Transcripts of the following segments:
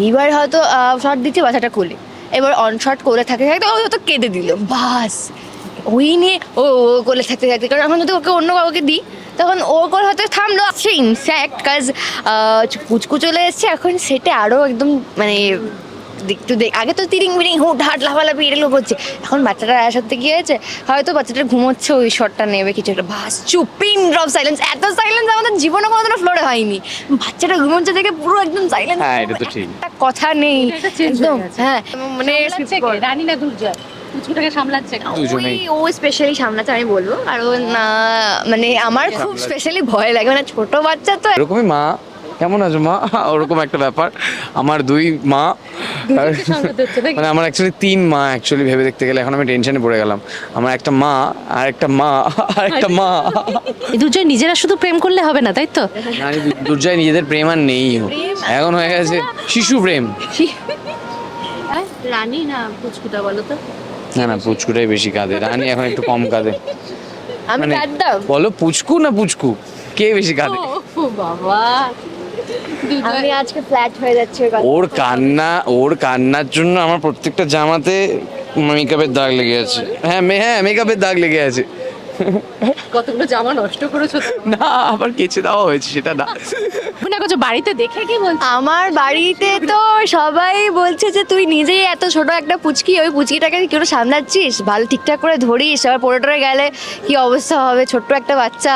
এইবার হয়তো শর্ট দিচ্ছে, বাচ্চাটা কোলে। এবার অন শর্ট কোলে থাকতে থাকতে ও হয়তো কেঁদে দিল। বাস। ওই নিয়ে ও ও কোলে থাকতে থাকতে, কারণ এখন যদি ওকে অন্য কাউকে দিই, তখন ওর কোল হয়তো থামলো। সে ইনফ্যাক্ট কাজ কুচকু চলে এসছে, এখন সেটা আরও একদম মানে একটু দেখ আগে তো তিরিং বিরিং হুট হাট লাফালাফি এগুলো করছে। এখন বাচ্চাটা আসাতে কি হয়েছে? হয়তো বাচ্চাটা ঘুমোচ্ছে ওই শটটা নেবে কিছু একটা। ভাস চুপিং ড্রপ সাইলেন্স এত সাইলেন্স আমাদের জীবনে কোনোদিনও ফ্লোরে হয়নি। বাচ্চাটা ঘুমোচ্ছে দেখে পুরো একদম সাইলেন্স হ্যাঁ, এটা তো ঠিক। একটা কথা নেই একদম হ্যাঁ। মানে রানী না দুর্জয়। সামলাচ্ছে দুজনেই। ও স্পেশালি সামলাতে আমি বলব। কারণ মানে আমার খুব স্পেশালি ভয় লাগে। মানে ছোট বাচ্চা তো এরকমই মা কেমন আছো মা? ওরকম একটা ব্যাপার। আমার দুই মা? মানে আমার অ্যাকচুয়ালি তিন মা অ্যাকচুয়ালি ভেবে দেখতে গেলে এখন আমি টেনশনে পড়ে গেলাম। আমার একটা মা আর একটা মা আর একটা মা। দুর্জয় নিজেরা শুধু প্রেম করলে হবে না তাই তো? দুর্জয় নিজেদের প্রেম আর নেই এখন হয়ে গেছে শিশু প্রেম। রানী না কুচকুটা বলো তো? না না পুচকুটাই বেশি কাঁদে। রানী এখন একটু কম কাঁদে। আমি মানে কাঁদতাম। বলো পুচকু না পুচকু? কে বেশি কাঁদে? ও বাবা। আমি আজকে ফ্ল্যাট হয়ে যাচ্ছে ওর কান্না ওর কান্নার জন্য আমার প্রত্যেকটা জামাতে মেকআপের দাগ লেগে আছে। হ্যাঁ মে- হ্যাঁ মেকআপের দাগ লেগে আছে। কতগুলো জামা নষ্ট করেছ না আবার কেচে দেওয়া হয়েছে সেটা না। করছ বাড়িতে দেখে কি বলছো? আমার বাড়িতে তো সবাই বলছে যে তুই নিজেই এত ছোট একটা পুচকি ওই পুচকিটাকে কেউ সামলাচ্ছিস? ভালো ঠিকঠাক করে ধরিস আবার পড়ে টরে গেলে কি অবস্থা হবে? ছোট্ট একটা বাচ্চা।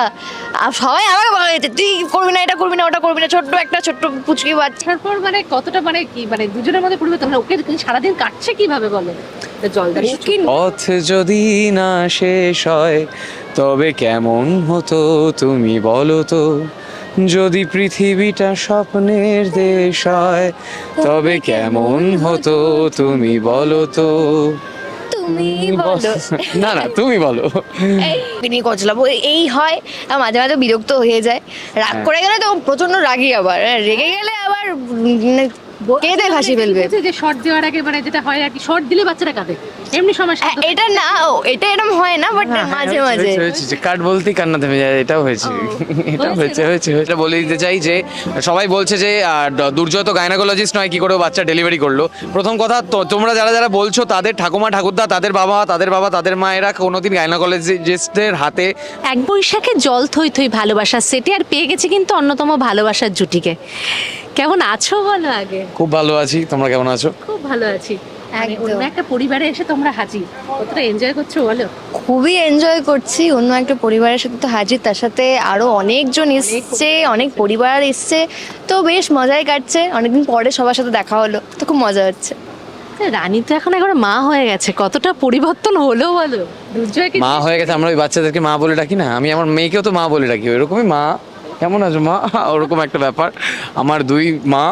আর সবাই আমাকে বলা হয়েছে তুই করবি না এটা করবি না ওটা করবি না ছোট্ট একটা ছোট্ট পুচকি বাচ্চা। তারপর মানে কতটা মানে কি মানে দুজনের মধ্যে পরিবর্তন মানে ওকে সারাদিন কাটছে কীভাবে বলো? পথ যদি না শেষ হয় তবে কেমন হতো তুমি বলো তো? যদি পৃথিবীটা স্বপ্নের দেশ হয় তবে কেমন হতো তুমি বলো তো? তুমি বলো। না না তুমি বলো। তিনি কচলাবো এই হয় আর মাঝে মাঝে বিরক্ত হয়ে যায়। রাগ হ্যাঁ। করে গেলে তো প্রচণ্ড রাগি আবার রেগে গেলে আবার উম, কেঁদে ভাসি ফেলবে যে শর্ট দেওয়ার আগে মানে যেটা হয় আর কি শর্ট দিলে বাচ্চারা কাঁদে। এমনি সময় হ্যাঁ, এটা না ও, এটা এরকম হয় না বাট মাঝে মাঝে। হয়েছে, যে কাট বলতেই কান্না থেমে যায় এটাও হয়েছে। এটা হয়েছে হয়েছে হয়েছে বলে দিতে চাই যে সবাই বলছে যে দুর্জয় তো গাইনাকোলজিস্ট নয় কি করে বাচ্চা ডেলিভারি করল। প্রথম কথা তোমরা যারা যারা বলছো তাদের ঠাকুমা ঠাকুরদা তাদের বাবা তাদের বাবা তাদের মায়েরা কোনোদিন গাইনাকোলজিস্টের হাতে এক বৈশাখে জল থই থই ভালোবাসার সেটি আর পেয়ে গেছে কিন্তু অন্যতম ভালোবাসার জুটিকে। কেমন আছো বলো আগে? খুব ভালো আছি। তোমরা কেমন আছো? খুব ভালো আছি। মানে একদম। অন্য একটা পরিবারে এসে তোমরা হাজির। কতটা এনজয় করছ বলো? খুবই এনজয় করছি। অন্য একটা পরিবারের সাথে তো হাজির। তার সাথে আরও অনেকজন এসছে অনেক পরিবার এসছে। তো বেশ মজাই কাটছে। অনেকদিন পরে সবার সাথে দেখা হলো। তো খুব মজা হচ্ছে। রানী তো এখন একবার মা হয়ে গেছে। কতটা পরিবর্তন হলো বলো? দুর্জয় কি মা হয়ে গেছে। আমরা ওই বাচ্চাদেরকে মা বলে ডাকি না। আমি আমার মেয়েকেও তো মা বলে ডাকি। ওইরকমই মা কেমন আছো মা? ওরকম একটা ব্যাপার। আমার দুই মা?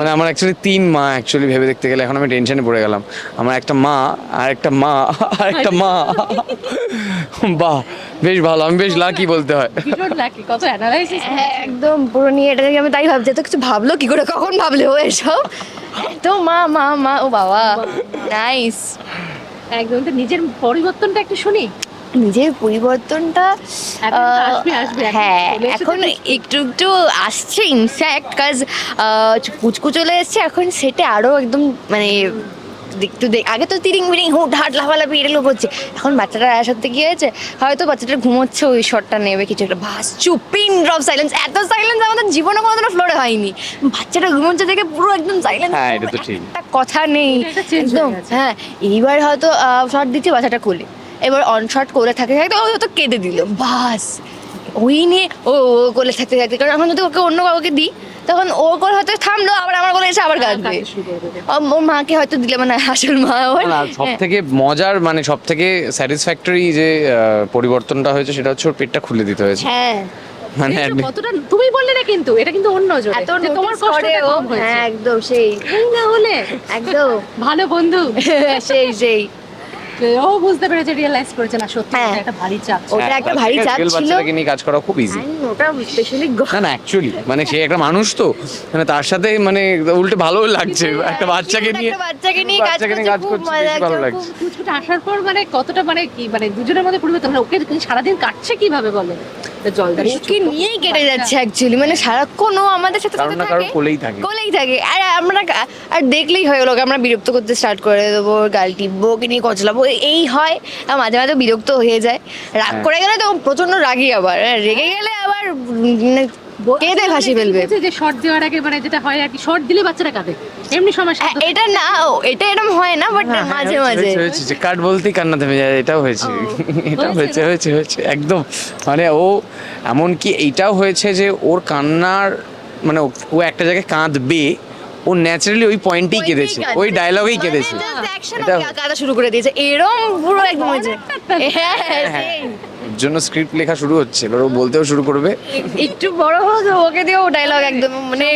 মানে আমার অ্যাকচুয়ালি তিন মা অ্যাকচুয়ালি ভেবে দেখতে গেলে এখন আমি টেনশনে পড়ে গেলাম। আমার একটা মা আর একটা মা আর একটা মা। বাহ বেশ ভালো আমি বেশ লাকি বলতে হয়। কত অ্যানালাইসিস একদম পুরো নিয়ে এটা আমি তাই ভাবছি তো কিছু ভাবলো কি করে কখন ভাবলে ও এসব? তো মা মা মা ও বাবা। নাইস একদম তো নিজের পরিবর্তনটা একটু শুনি। নিজের পরিবর্তনটা হ্যাঁ এখন একটু একটু আসছে ইনফ্যাক্ট কাজ কুচকু চলে এসছে এখন সেটা আরও একদম মানে একটু দেখ আগে তো তিরিং বিরিং হুট হাট লাফালাফি এগুলো করছে এখন বাচ্চাটা আসাতে কি হয়েছে? হয়তো বাচ্চাটা ঘুমোচ্ছে ওই শটটা নেবে কিছু একটা। ভাস চুপিং ড্রপ সাইলেন্স এত সাইলেন্স আমাদের জীবনে কোনোদিনও ফ্লোরে হয়নি। বাচ্চাটা ঘুমোচ্ছে দেখে পুরো একদম সাইলেন্স হ্যাঁ, এটা তো ঠিক। একটা কথা নেই। হয়ে একদম হ্যাঁ এইবার হয়তো শর্ট দিচ্ছে বাচ্চাটা কোলে। এবার অন শর্ট করে থাকতে থাকতে ও হয়তো কেঁদে দিল। বাস ওই নিয়ে ও ও কোলে থাকতে থাকতে কারণ এখন যদি ওকে অন্য কাউকে দিই তখন ওর কোলে হয়তো থামলো আবার আমার কোলে এসে আবার কাঁদবে। কাঁদতে শুরু করে দেবে। ও- ওর মাকে হয়তো দিলে মানে আসল মা ওর। না সব থেকে মজার মানে সব থেকে স্যাটিসফ্যাক্টরি যে পরিবর্তনটা হয়েছে সেটা হচ্ছে ওর পেটটা খুলে দিতে হয়েছে। হ্যাঁ। মানে কতটা তুমি বললে না কিন্তু এটা কিন্তু অন্য জোরে এত তোমার কষ্টটা ও কম হয়েছে। হ্যাঁ একদম সেই। না হলে একদম। ভালো বন্ধু। সেই সেই। ও বুঝতে পেরেছে রিয়েলাইজ করেছে না সত্যি হ্যাঁ। এটা একটা ভারী চাপ। ছিল। ওটা একটা ভারী চাপ ছিল। বাচ্চাটাকে নিয়ে কাজ করা খুব ইজি ওটা স্পেশালি না না অ্যাকচুয়ালি মানে সে একটা মানুষ তো। মানে তার সাথে মানে উল্টে ভালো লাগছে। একটা বাচ্চাকে নিয়ে একটা বাচ্চাকে নিয়ে কাজ বাচ্চাকে নিয়ে করছে খুব মজা ভালো লাগছে, আসার পর মানে কতটা মানে কি মানে দুজনের মধ্যে পরিবর্তন মানে ওকে সারাদিন কাটছে কীভাবে বলে? ওকে নিয়েই কেটে যাচ্ছে অ্যাকচুয়ালি মানে সারাক্ষণ ও আমাদের সাথে কারণ সাথে না কারোর থাকে কোলেই থাকে। কোলেই থাকে। আর আমরা আর দেখলেই হয়ে গেল ওকে আমরা বিরক্ত করতে স্টার্ট করে দেবো গাল টিপবো ওকে নিয়ে কচলাবো এই হয় আর মাঝে মাঝে বিরক্ত হয়ে যায়। রাগ হ্যাঁ। করে গেলে তো প্রচণ্ড রাগি আবার। রেগে গেলে আবার মানে কেঁদে ভাসি ফেলবে। যে শর্ট দেওয়ার আগে মানে যেটা হয় আর কি শর্ট দিলে বাচ্চারা কাঁদে। এমনি সময় হ্যাঁ, এটা না ও, এটা এরকম হয় না বাট হ্যাঁ, মাঝে মাঝে। হয়েছে, কাট বলতেই কান্না থেমে যায় এটাও হয়েছে। এটা হয়েছে হয়েছে হয়েছে একদম। মানে ও এমন কি এইটাও হয়েছে যে ওর কান্নার মানে ও- ও একটা জায়গায় কাঁদবে ও ন্যাচারালি ওই পয়েন্টেই কেঁদেছে ওই ডায়লগেই কেঁদেছে। এটা- কাদা শুরু করে দিয়েছে। এরম পুরো একদম হয়েছে হ্যাঁ হ্যাঁ, জন্য স্ক্রিপ্ট লেখা শুরু হচ্ছে এবার ও বলতেও শুরু করবে। একটু বড় হোক ওকে দিয়ে ও ডায়লগ একদম মানে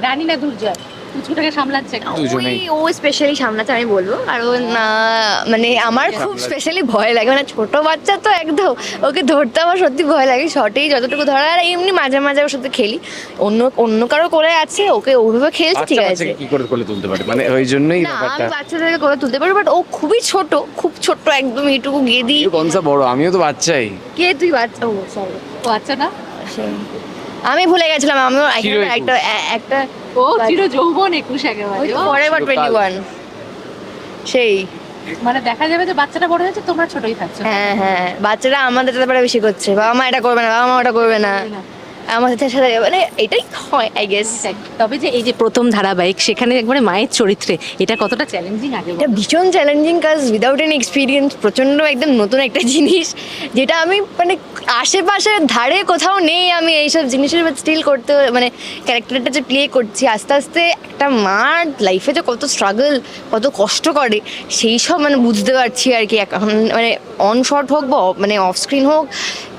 রানী না দুর্জয়? কুচকুটাকে সামলাচ্ছে দুজনেই। ওই- ও স্পেশালি সামলাতে আমি বলব। কারণ মানে আমার খুব স্পেশালি ভয় লাগে। মানে ছোট বাচ্চা তো একদম ওকে ধরতে আমার সত্যি ভয় লাগে। শর্টেই যতটুকু ধরা আর এমনি মাঝে মাঝে ওর সাথে খেলি। অন্য অন্য কারও করে আছে ওকে ওইভাবে খেলছে ঠিক আছে। কি করে কোলে তুলতে পারে? মানে ওই জন্যই না ব্যাপারটা। আমি বাচ্চাদেরকে করে তুলতে পারি বাট ও খুবই ছোট খুব ছোট একদম এইটুকু গেদি কনসা বড় আমিও তো বাচ্চাই। কে? তুই বাচ্চা ও সরি ও আচ্ছা না আমি ভুলে গেছিলাম আমিও একটা একটা ও চির যৌবন একুশ একেবারে। টোয়েন্টি ওয়ান সেই। মানে দেখা যাবে যে বাচ্চাটা বড় হয়েছে তোমরা ছোটই থাকছো। হ্যাঁ হ্যাঁ বাচ্চারা আমাদের ব্যাপারে বেশি করছে। বাবা মা এটা করবে না বাবা মা ওটা করবে না। আমাদের সাথে মানে এটাই হয় আই গেস তবে যে এই যে প্রথম ধারাবাহিক সেখানে একবারে মায়ের চরিত্রে এটা কতটা চ্যালেঞ্জিং আগে এটা ভীষণ চ্যালেঞ্জিং কাজ উইদাউট এনি এক্সপিরিয়েন্স প্রচণ্ড একদম নতুন একটা জিনিস যেটা আমি মানে আশেপাশে ধারে কোথাও নেই আমি এইসব জিনিসের স্টিল করতে মানে ক্যারেক্টারটা যে প্লে করছি আস্তে আস্তে একটা মার লাইফে যে কত স্ট্রাগল কত কষ্ট করে সেই সব মানে বুঝতে পারছি আর কি। এখন মানে অন শট হোক বা মানে অফ স্ক্রিন হোক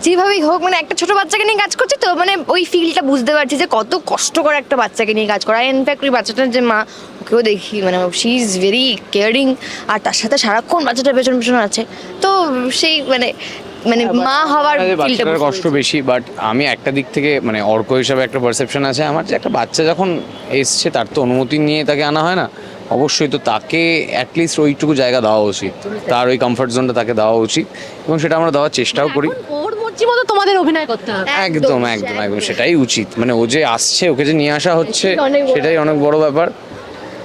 যেভাবেই হোক মানে একটা ছোট বাচ্চাকে নিয়ে কাজ করছি তো মানে ওই ফিলটা বুঝতে পারছি যে কত কষ্ট করে একটা বাচ্চাকে নিয়ে কাজ করা। ইনফ্যাক্ট ওই বাচ্চাটার যে মা ওকেও দেখি মানে শি ইজ ভেরি কেয়ারিং আর তার সাথে সারাক্ষণ বাচ্চাটার পেছন পেছন আছে। তো সেই মানে মানে মা হওয়ার ফিলটা কষ্ট বেশি বাট আমি একটা দিক থেকে মানে অর্ক হিসাবে একটা পারসেপশন আছে আমার যে একটা বাচ্চা যখন এসছে তার তো অনুমতি নিয়ে তাকে আনা হয় না। অবশ্যই তো তাকে অ্যাটলিস্ট ওইটুকু জায়গা দেওয়া উচিত। তার ওই কমফর্ট জোনটা তাকে দেওয়া উচিত এবং সেটা আমরা দেওয়ার চেষ্টাও করি। ওর মর্জি মতো তোমাদের অভিনয় করতে হবে। একদম একদম একদম সেটাই উচিত। মানে ও যে আসছে ওকে যে নিয়ে আসা হচ্ছে সেটাই অনেক বড়। ব্যাপার।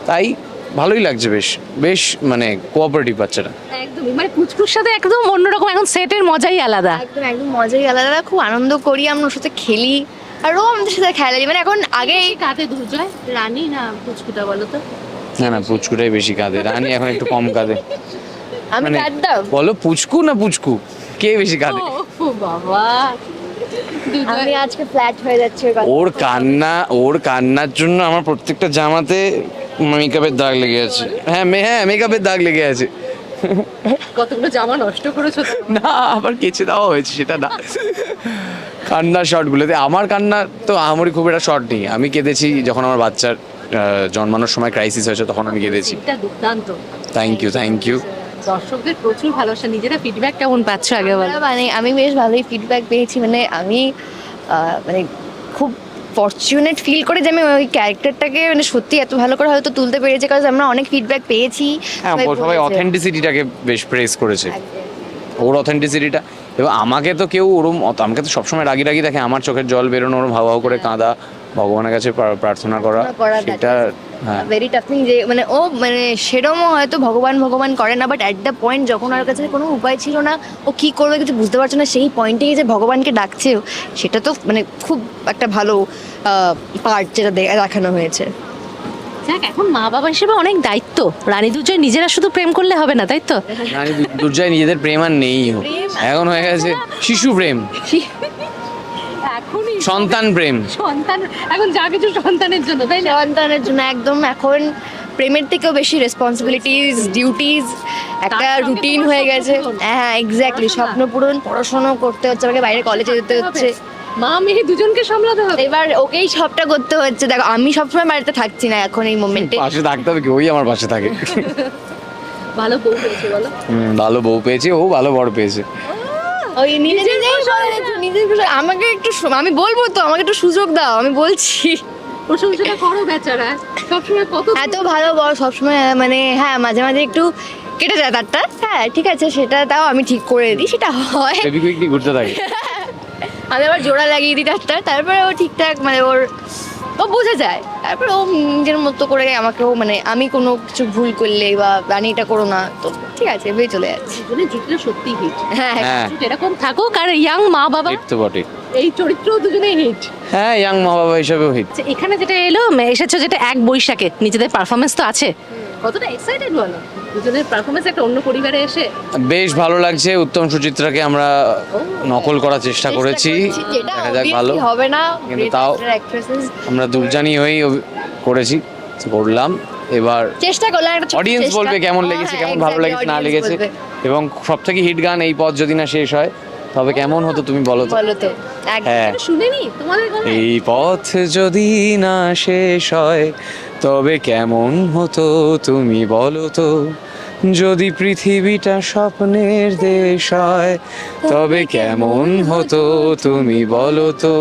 তাই ভালোই লাগছে বেশ বেশ মানে কোঅপারেটিভ বাচ্চাটা। একদমই। মানে কুচকুর সাথে একদম অন্যরকম এখন সেটের মজাই আলাদা। একদম একদম মজাই আলাদা। খুব আনন্দ করি আমরা ওর সাথে খেলি। আর ও আমাদের সাথে খেলা মানে এখন আগে কাতে দুর্জয়। রানী না কুচকুটা বলো তো? না না পুচকুটাই বেশি কাঁদে। রানী এখন একটু কম কাঁদে। আমি মানে কাঁদতাম। বলো পুচকু না পুচকু? কে বেশি কাঁদে? ও বাবা। আমি আজকে ফ্ল্যাট হয়ে যাচ্ছে ওর কান্না ওর কান্নার জন্য আমার প্রত্যেকটা জামাতে মেকআপের দাগ লেগে আছে। হ্যাঁ মে- হ্যাঁ মেকআপের দাগ লেগে আছে। কতগুলো জামা নষ্ট করেছ না আবার কেচে দেওয়া হয়েছে সেটা না। কান্নার শর্টগুলোতে আমার কান্না তো আমারই খুব একটা শর্ট নেই। আমি কেঁদেছি যখন আমার বাচ্চার জন্মানোর সময় ক্রাইসিস হয়েছে তখন আমি কেঁদেছি। থ্যাংক ইউ থ্যাংক ইউ দর্শকদের প্রচুর ভালোবাসা। নিজেরা ফিডব্যাক কেমন পাচ্ছ আগে বলো? মানে আমি বেশ ভালোই ফিডব্যাক পেয়েছি। মানে আমি মানে খুব ফর্চুনেট ফিল করে যে আমি ওই ক্যারেক্টারটাকে মানে সত্যি এত ভালো করে হয়তো তুলতে পেরেছি। কারণ আমরা অনেক ফিডব্যাক পেয়েছি। হ্যাঁ সবাই অথেন্টিসিটিটাকে বেশ প্রেস করেছে। ওর অথেন্টিসিটিটা এবং আমাকে তো কেউ ওরম আমাকে তো সবসময় রাগি রাগি দেখে। আমার চোখের জল বেরোনো ওরম হাওয়া করে কাঁদা ভগবানের কাছে প্রার্থনা করা সেটা হ্যাঁ ভেরি টাফিং যে মানে ও মানে সেরমও হয়তো ভগবান ভগবান করে না বাট অ্যাট দ্য পয়েন্ট যখন ওর কাছে কোনো উপায় ছিল না ও কি করবে কিছু বুঝতে পারছে না সেই পয়েন্টেই যে ভগবানকে ডাকছে সেটা তো মানে খুব একটা ভালো পার্ট যেটা দেখানো হয়েছে। যাক এখন মা বাবা হিসেবে অনেক দায়িত্ব। রানী দুর্জয় নিজেরা শুধু প্রেম করলে হবে না তাই তো? রানী দুর্জয় নিজেদের প্রেম আর নেই এখন হয়ে গেছে শিশু প্রেম। এখনই সন্তান প্রেম। সন্তান এখন যা কিছু সন্তানের জন্য তাই না? সন্তানের জন্য একদম এখন প্রেমের থেকেও বেশি রেসপন্সিবিলিটিস ডিউটিস একটা রুটিন হয়ে গেছে। হ্যাঁ এক্স্যাক্টলি। স্বপ্ন পূরণ পড়াশোনা করতে হচ্ছে আমাকে বাইরে কলেজে যেতে হচ্ছে। মা মেয়ে দুজনকে সামলাতে হবে। এবার ওকেই সবটা করতে হচ্ছে। দেখো আমি সবসময় বাড়িতে থাকছি না এখন এই মোমেন্টে পাশে থাকতে হবে কি? ওই আমার পাশে থাকে। ভালো বউ পেয়েছে বলো। ভালো বউ পেয়েছে ও ভালো বড় পেয়েছে। ওই নিজে নিজেই বলে দিচ্ছে, নিজের প্রশংসা। আমাকে একটু সু- আমি বলব তো আমাকে একটু সুযোগ দাও আমি বলছি। প্রশংসাটা করো বেচারা সবসময় কত এত ভালো বড় সবসময় মানে হ্যাঁ মাঝে মাঝে একটু কেটে যায় তারটা। হ্যাঁ ঠিক আছে সেটা তাও আমি ঠিক করে দিই সেটা হয়। বেবি কুইকলি ঘুরতে থাকে। আমি আবার জোড়া লাগিয়ে দিই তারটা তারপরে ও ঠিকঠাক মানে ওর ও বুঝে যায়। তারপরে ও নিজের মতো করে আমাকেও মানে আমি কোনো কিছু ভুল করলে বা রানি এটা করো না তো ঠিক আছে বেরিয়ে চলে যাচ্ছে। মানে জিতলে সত্যি হিট হ্যাঁ। হ্যাঁ। হ্যাঁ এরকম থাকুক আর ইয়াং মা বাবা হিট তো বটে এই চরিত্র দুজনেই হিট হ্যাঁ ইয়াং মা বাবা হিসেবেও হিট আচ্ছা, এখানে যেটা এলো এসেছ যেটা এক বৈশাখে নিজেদের পারফরমেন্স তো আছে। কতটা এক্সাইটেড বলো দুজনের পারফরমেন্স একটা অন্য পরিবারে এসে? বেশ ভালো লাগছে উত্তম সুচিত্রাকে আমরা নকল করার চেষ্টা করেছি। দেখা যাক ভালো। হবে না কিন্তু তাও- আমরা দুর্জানি হয়েই করেছি করলাম। এবার চেষ্টা করলাম একটা অডিয়েন্স বলবে কেমন লেগেছে হ্যাঁ, কেমন ভালো লেগেছে না লেগেছে। এবং সব থেকে হিট গান এই পথ যদি না শেষ হয় তবে কেমন হতো তুমি বলো তো? বলো তো। হ্যাঁ। শুনেনি? তোমাদের? এই পথ যদি না শেষ হয় তবে কেমন হতো তুমি বলো তো? যদি পৃথিবীটা স্বপ্নের দেশ হয় তবে কেমন হতো তুমি বলো তো?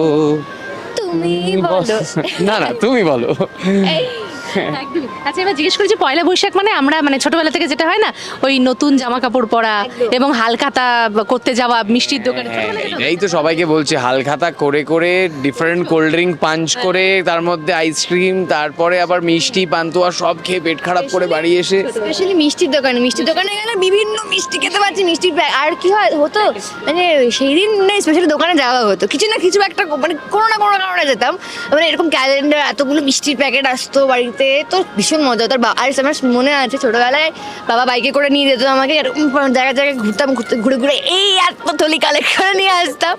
তুমি বলো। না না তুমি বলো। একদমই। আচ্ছা এবার জিজ্ঞেস করি যে পয়লা বৈশাখ মানে আমরা মানে ছোটবেলা থেকে যেটা হয় না ওই নতুন জামা কাপড় পরা। এবং হালখাতা করতে যাওয়া মিষ্টির দোকানে। হ্যাঁ, এটাই তো সবাইকে বলছে হালখাতা করে করে ডিফারেন্ট কোল্ড ড্রিঙ্ক পাঞ্চ করে তার মধ্যে আইসক্রিম তারপরে আবার মিষ্টি পান্তুয়া সব খেয়ে পেট খারাপ করে বাড়ি এসে স্পেশালি মিষ্টির দোকানে মিষ্টির দোকানে গেলে বিভিন্ন মিষ্টি খেতে পারছি মিষ্টির প্যাক আর কি হয় হতো মানে সেই দিন স্পেশালি দোকানে যাওয়া হতো। কিছু না কিছু একটা মানে কোনো না কোনো কারণে যেতাম। মানে এরকম ক্যালেন্ডার এতগুলো মিষ্টির প্যাকেট আসতো বাড়িতে। তো ভীষণ মজা হতো আর বা- আর আমার মনে আছে ছোটবেলায় বাবা বাইকে করে নিয়ে যেত আমাকে এরকম জায়গায় জায়গায় ঘুরতাম ঘুরতে ঘুরে ঘুরে এই এত থলি কালেক্ট করে নিয়ে আসতাম।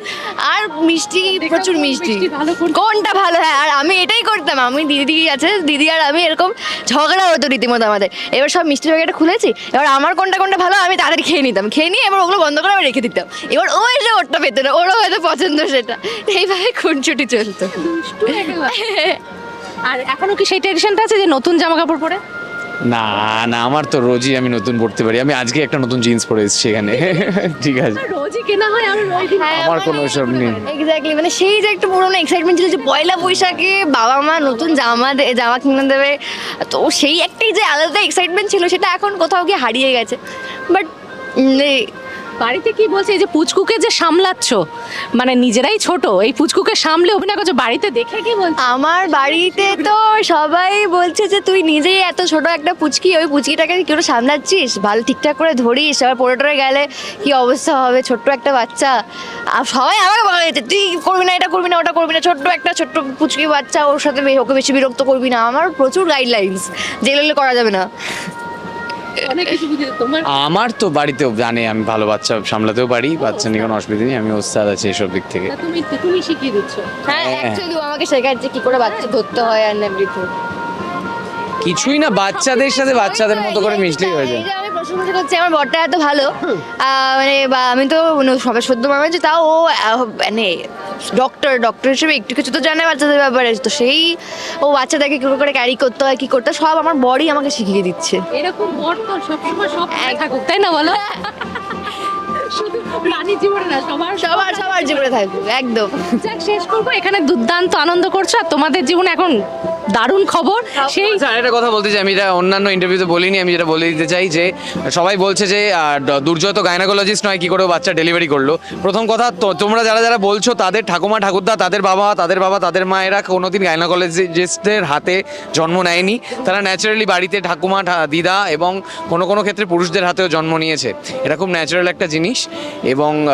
আর মিষ্টি প্রচুর মিষ্টি মিষ্টি। কোনটা ভালো? হ্যাঁ আর আমি এটাই করতাম আমি দিদি আছে দিদি আর আমি এরকম ঝগড়া হতো রীতিমতো আমাদের। এবার সব মিষ্টির প্যাকেটটা খুলেছি এবার আমার কোনটা কোনটা ভালো আমি তাদের খেয়ে নিতাম। খেয়ে নিয়ে এবার ওগুলো বন্ধ করে আমি রেখে দিতাম। এবার ও এসে ওরটা পেতো না ওরও হয়তো পছন্দ সেটা। এইভাবে খুনছুটি চলতো। আর এখনও কি সেই ট্রেডিশনটা আছে যে নতুন জামা কাপড় পরে? না না আমার তো রোজই আমি নতুন পড়তে পারি। আমি আজকে একটা নতুন জিন্স পরে এসেছি এখানে। ঠিক আছে। রোজই কেনা হয় আমি হ্যাঁ, আমার কোনো এসব নেই। এক্স্যাক্টলি মানে সেই যে একটা পুরোনো এক্সাইটমেন্ট ছিল যে পয়লা বৈশাখে বাবা মা নতুন জামা দে- জামা কিনে দেবে। তো সেই একটাই যে আলাদা এক্সাইটমেন্ট ছিল সেটা এখন কোথাও গিয়ে হারিয়ে গেছে। বাট বাড়িতে কি বলছে? এই যে পুচকুকে যে সামলাচ্ছ মানে নিজেরাই ছোট, এই পুচকুকে সামলে অভিনয় করছ, বাড়িতে দেখে কি বলছো আমার বাড়িতে তো সবাই বলছে যে তুই নিজেই এত ছোট একটা পুচকি, ওই পুচকিটাকে কি করে সামলাচ্ছিস? ভালো ঠিকঠাক করে ধরিস, আবার পড়ে গেলে কি অবস্থা হবে? ছোট্ট একটা বাচ্চা। আর সবাই আমাকে বলা হয়েছে তুই করবি না, এটা করবি না, ওটা করবি না, ছোট্ট একটা ছোট্ট পুচকি বাচ্চা, ওর সাথে ওকে বেশি বিরক্ত করবি না। আমার প্রচুর গাইডলাইন্স যেগুলো করা যাবে না। আমার তো বাড়িতেও জানে আমি ভালো বাচ্চা সামলাতেও পারি বাচ্চা নিয়ে কোনো অসুবিধা নেই আমি ওস্তাদ আছি এসব দিক থেকে। তুমি তুমি শিখিয়ে দিচ্ছ। হ্যাঁ হ্যাঁ। অ্যাকচুয়ালি আমাকে শেখাচ্ছে কি করে বাচ্চা ধরতে হয় আর এভরিথিং কিছুই না বাচ্চাদের সাথে বাচ্চাদের মতো করে মিশলেই হয়ে যায়। আমি প্রশংসা করছি আমার বরটা এত ভালো মানে বা আমি তো সবাই সদ্য মামা যে তাও ও মানে ডক্টর ডক্টর হিসেবে একটু কিছু তো জানে বাচ্চাদের ব্যাপারে। তো সেই ও বাচ্চাদেরকে কী করে ক্যারি করতে হয় কী করতে হয় সব আমার বডি আমাকে শিখিয়ে দিচ্ছে। এরকম বর তো সবসময় সব থাকুক তাই না বলো? শুধু প্রাণীর জীবনে না সবার সবার সবার জীবনে থাকবে একদম। যাক শেষ করব। এখানে দুর্দান্ত আনন্দ করছ আর তোমাদের জীবন এখন দারুণ খবর। সেই আচ্ছা একটা কথা বলতে চাই আমি এটা অন্যান্য ইন্টারভিউতে বলিনি আমি যেটা বলে দিতে চাই যে সবাই বলছে যে আহ, ড- দুর্জয় তো গাইনাকোলজিস্ট নয় কি করে বাচ্চা ডেলিভারি করল? প্রথম কথা তোমরা যারা যারা বলছো তাদের ঠাকুমা ঠাকুরদা তাদের বাবা তাদের বাবা তাদের মায়েরা কোনোদিন গাইনাকোলজিস্টের হাতে জন্ম নেয়নি। তারা ন্যাচারালি বাড়িতে ঠাকুমা দিদা এবং কোনো কোনো ক্ষেত্রে পুরুষদের হাতেও জন্ম নিয়েছে। এটা খুব ন্যাচারাল একটা জিনিস এবং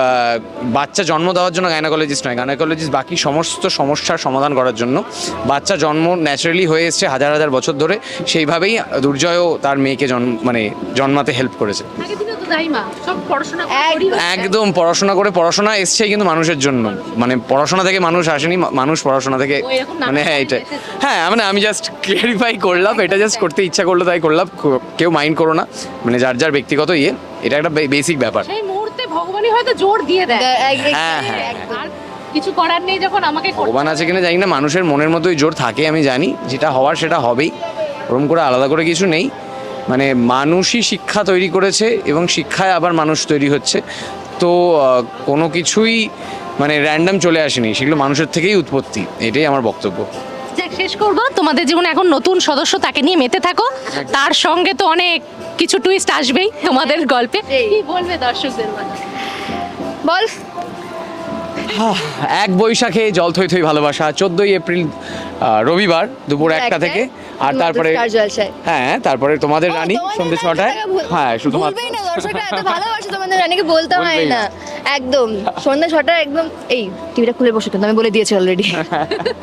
বাচ্চা জন্ম দেওয়ার জন্য গাইনাকোলজিস্ট নয় গাইনাকোলজিস্ট বাকি সমস্ত সমস্যার সমাধান করার জন্য। বাচ্চা জন্ম ন্যাচারালি হয়ে এসছে হাজার হাজার বছর ধরে সেইভাবেই দুর্জয়ও তার মেয়েকে জন্ম মানে জন্মাতে হেল্প করেছে। আগের দিনে তো তাই মা সব পড়াশোনা এক- করি একদম পড়াশোনা করে পড়াশোনা এসছে কিন্তু মানুষের জন্য। মানে পড়াশোনা থেকে মানুষ আসেনি মানুষ পড়াশোনা থেকে মানে হ্যাঁ এটা হ্যাঁ মানে আমি জাস্ট ক্লিয়ারিফাই করলাম এটা জাস্ট করতে ইচ্ছা করল তাই করলাম কেউ মাইন্ড করো না। মানে যার যার ব্যক্তিগত ইয়ে এটা একটা বেসিক ব্যাপার। সেই মুহূর্তে ভগবানই হয়তো জোর দিয়ে দেয়। হ্যাঁ, হ্যাঁ। কিছু করার নেই যখন আমাকে ভগবান আছে কিনা জানি না মানুষের মনের মতোই জোর থাকে আমি জানি। যেটা হওয়ার সেটা হবেই। ওরম করে আলাদা করে কিছু নেই। মানে মানুষই শিক্ষা তৈরি করেছে এবং শিক্ষায় আবার মানুষ তৈরি হচ্ছে। তো কোনো কিছুই মানে র্যান্ডম চলে আসেনি। সেগুলো মানুষের থেকেই উৎপত্তি। এটাই আমার বক্তব্য। শেষ করব। তোমাদের জীবনে এখন নতুন সদস্য তাকে নিয়ে মেতে থাকো। তার সঙ্গে তো অনেক কিছু টুইস্ট আসবেই তোমাদের গল্পে। কি বলবে দর্শকদের? বল। এক বৈশাখে জল থই থই ভালোবাসা চোদ্দই এপ্রিল রবিবার দুপুর একটা থেকে। আর তারপরে হ্যাঁ তারপরে তোমাদের রানী সন্ধ্যে ছটায়। হ্যাঁ শুধুমাত্র ভালোবাসে তোমাদের রানীকে বলতে হয় না। একদম সন্ধ্যা ছটায় একদম এই টিভিটা খুলে বসে কিন্তু আমি বলে দিয়েছি অলরেডি